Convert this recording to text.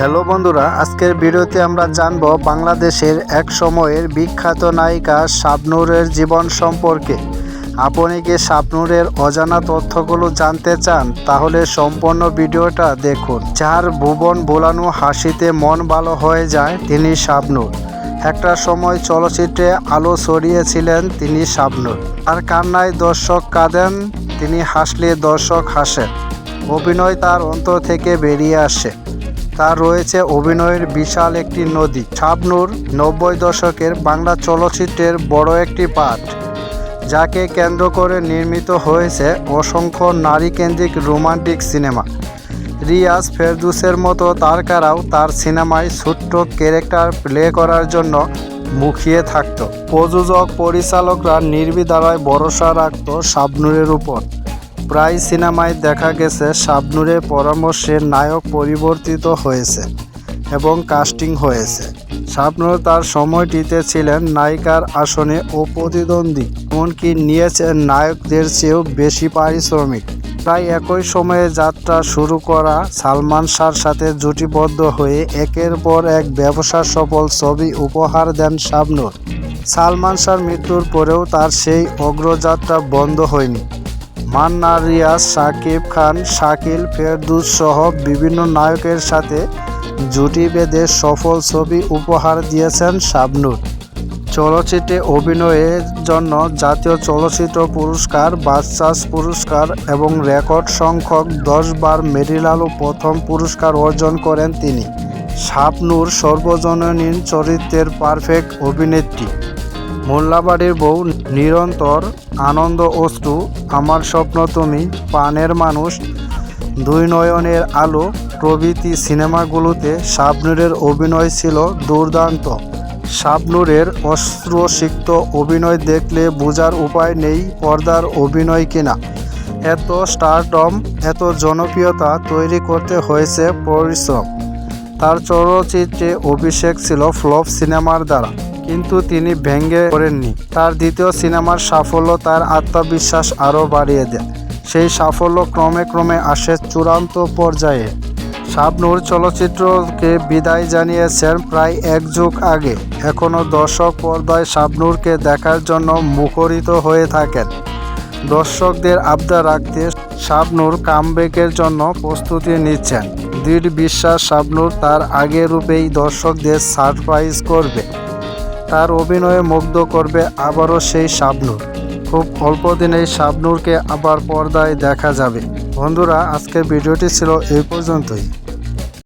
Hello বন্ধুরা, আজকের ভিডিওতে আমরা জানব বাংলাদেশের এক সময়ের বিখ্যাত নায়িকা শাবনূরের জীবন সম্পর্কে। আপনি কি শাবনূরের অজানা তথ্যগুলো জানতে চান? তাহলে সম্পূর্ণ ভিডিওটা দেখুন। যার ভুবন বোলানো হাসিতে মন ভালো হয়ে যায়, তিনি শাবনূর। একটা সময় চলচ্চিত্রে আলো ছড়িয়েছিলেন তিনি শাবনূর। আর কান্নায় দর্শক কাঁদেন, তিনি হাসলে দর্শক হাসেন। অভিনয় তার অন্তর থেকে বেরিয়ে আসে। তার রয়েছে অভিনয়ের বিশাল একটি নদী। শাবনূর নব্বই দশকের বাংলা চলচ্চিত্রের বড় একটি পাঠ, যাকে কেন্দ্র করে নির্মিত হয়েছে অসংখ্য নারীকেন্দ্রিক রোমান্টিক সিনেমা। রিয়াজ ফেরদুসের মতো তারকারাও তার সিনেমায় ছোট্ট ক্যারেক্টার প্লে করার জন্য মুখিয়ে থাকত। প্রযোজক, পরিচালকরা নির্বিধারায় ভরসা রাখত শাবনূরের উপর। প্রায় সিনেমায় দেখা গেছে শাবনূরের পরামর্শে নায়ক পরিবর্তিত হয়েছে এবং কাস্টিং হয়েছে। শাবনুর তার সময়টিতে ছিলেন নায়িকার আসনে ও প্রতিদ্বন্দ্বী এমনকি নিয়েছেন নায়কদের চেয়েও বেশি পারিশ্রমিক। প্রায় একই সময়ে যাত্রা শুরু করা সালমান শাহর সাথে জুটিবদ্ধ হয়ে একের পর এক ব্যবসা সফল ছবি উপহার দেন শাবনূর। সালমান শাহর মৃত্যুর পরেও তার সেই অগ্রযাত্রা বন্ধ হয়নি। মান্না রিয়াজ শাকিব খান, শাকিল ফেরদুস সহ বিভিন্ন নায়কের সাথে জুটি বেঁধে সফল ছবি উপহার দিয়েছেন শাবনূর। চলচ্চিত্রে অভিনয়ের জন্য জাতীয় চলচ্চিত্র পুরস্কার বাচ্চাস পুরস্কার এবং রেকর্ড সংখ্যক দশবার মেরিলালু প্রথম পুরস্কার অর্জন করেন তিনি। শাবনুর সর্বজননীন চরিত্রের পারফেক্ট অভিনেত্রী। মোল্লাবাড়ির বউ নিরন্তর আনন্দ অশ্রু আমার স্বপ্ন তুমি পানের মানুষ, দুই নয়নের আলো, প্রভৃতি সিনেমাগুলোতে শাবনূরের অভিনয় ছিল দুর্দান্ত। শাবনূরের অস্ত্রসিক্ত অভিনয় দেখলে বোঝার উপায় নেই পর্দার অভিনয় কিনা। এত স্টারডম এত জনপ্রিয়তা তৈরি করতে হয়েছে পরিশ্রম। তার চলচ্চিত্রে অভিষেক ছিল ফ্লপ সিনেমার দ্বারা। কিন্তু তিনি ভেঙে পড়েননি। তার দ্বিতীয় সিনেমার সাফল্য তার আত্মবিশ্বাস আরও বাড়িয়ে দেয়। সেই সাফল্য ক্রমে ক্রমে আসে চূড়ান্ত পর্যায়ে। শাবনূর চলচ্চিত্রকে বিদায় জানিয়েছেন প্রায় এক যুগ আগে। এখনও দর্শক পর্দায় শাবনূরকে দেখার জন্য মুখরিত হয়ে থাকেন। দর্শকদের আবদার রাখতে শাবনূর কামব্যাকের জন্য প্রস্তুতি নিচ্ছেন। দৃঢ় বিশ্বাস শাবনূর তার আগের রূপেই দর্শকদের সারপ্রাইজ করবে। তার অভিনয়ে মুগ্ধ করবে আবারও সেই শাবনূর। খুব অল্প দিনেই শাবনূরকে আবার পর্দায় দেখা যাবে। বন্ধুরা, আজকের ভিডিওটি ছিল এই পর্যন্তই।